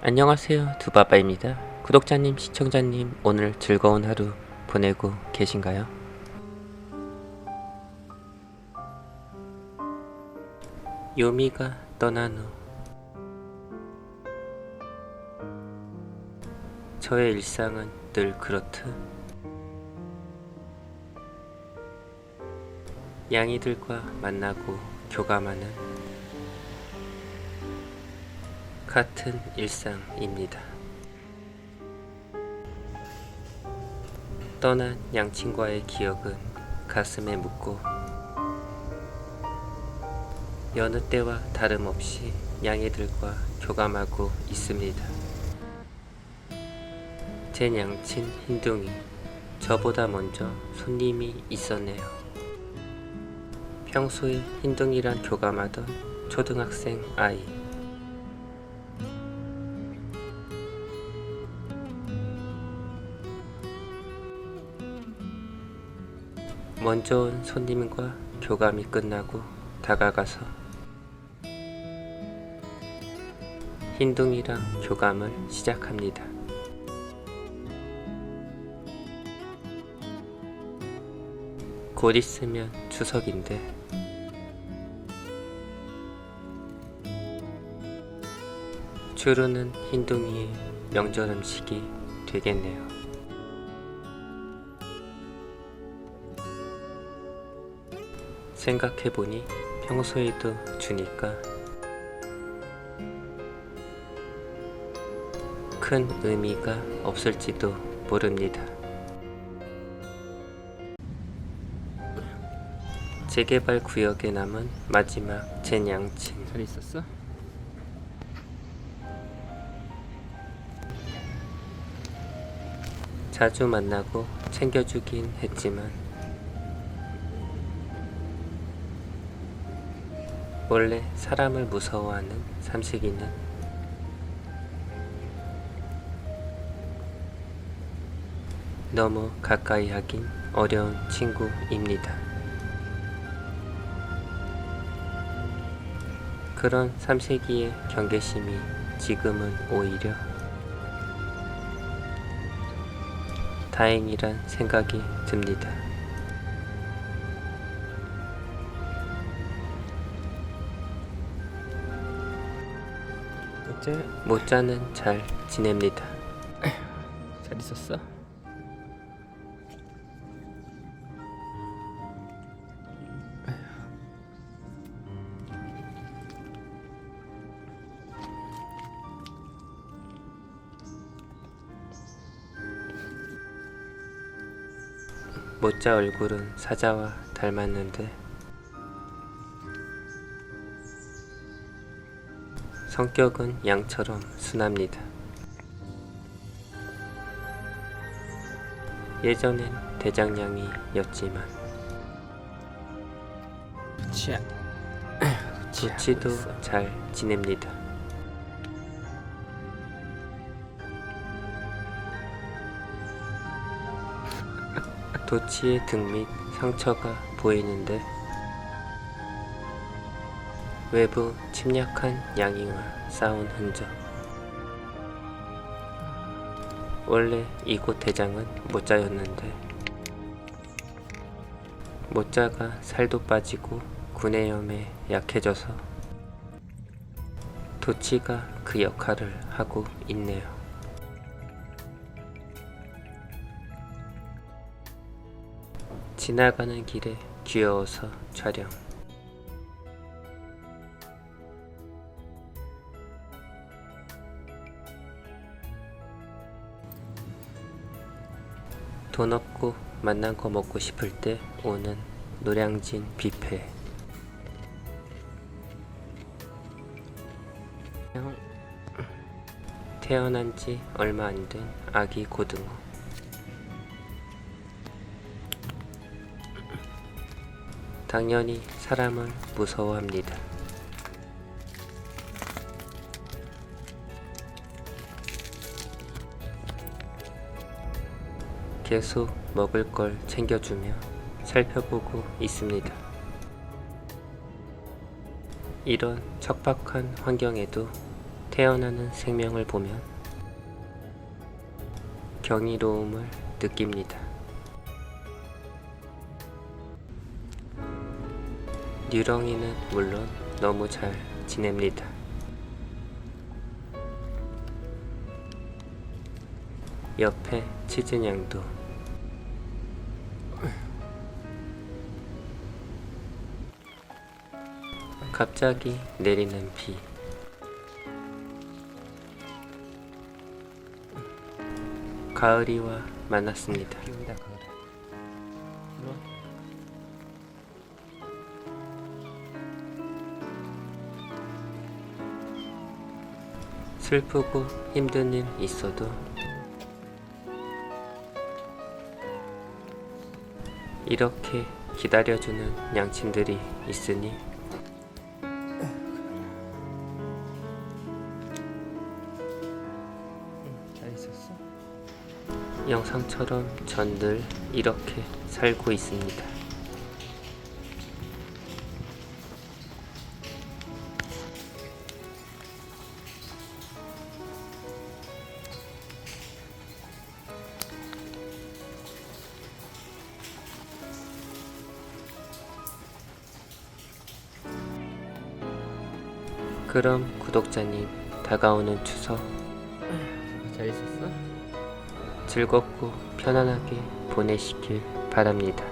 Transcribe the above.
안녕하세요 두바바입니다 구독자님 시청자님 오늘 즐거운 하루 보내고 계신가요? 요미가 떠난 후 저의 일상은 늘 그렇듯 양이들과 만나고 교감하는 같은 일상입니다. 떠난 양친과의 기억은 가슴에 묻고 여느 때와 다름없이 양이들과 교감하고 있습니다. 제 양친 흰둥이 저보다 먼저 손님이 있었네요. 평소에 흰둥이랑 교감하던 초등학생 아이 먼저 온 손님과 교감이 끝나고 다가가서 흰둥이랑 교감을 시작합니다. 곧 있으면 추석인데 추루는 흰둥이의 명절 음식이 되겠네요. 생각해보니 평소에도 주니까 큰 의미가 없을지도 모릅니다. 재개발 구역에 남은 마지막 제 양친 잘 있었어? 자주 만나고 챙겨주긴 했지만 원래 사람을 무서워하는 삼식이는 너무 가까이 하긴 어려운 친구입니다. 그런 삼식이의 경계심이 지금은 오히려 다행이란 생각이 듭니다. 어째 모짜는 잘 지냅니다. 잘 있었어? 모짜 얼굴은 사자와 닮았는데 성격은 양처럼 순합니다. 예전엔 대장량이였지만 치아 부치도 잘 지냅니다. 도치의 등밑 상처가 보이는데 외부 침략한 양이와 싸운 흔적 원래 이곳 대장은 모짜였는데 모짜가 살도 빠지고 구내염에 약해져서 도치가 그 역할을 하고 있네요. 지나가는 길에 귀여워서 촬영. 돈 없고 만난 거 먹고 싶을 때 오는 노량진 뷔페. 태어난 지 얼마 안 된 아기 고등어. 당연히 사람을 무서워합니다. 계속 먹을 걸 챙겨주며 살펴보고 있습니다. 이런 척박한 환경에도 태어나는 생명을 보면 경이로움을 느낍니다. 뉴렁이는 물론 너무 잘 지냅니다. 옆에 치즈냥도 갑자기 내리는 비 가을이와 만났습니다. 비온다. 슬프고 힘든 일 있어도 이렇게 기다려주는 양친들이 있으니 영상처럼 전 늘 이렇게 살고 있습니다. 그럼 구독자님 다가오는 추석 잘 있었어? 즐겁고 편안하게 보내시길 바랍니다.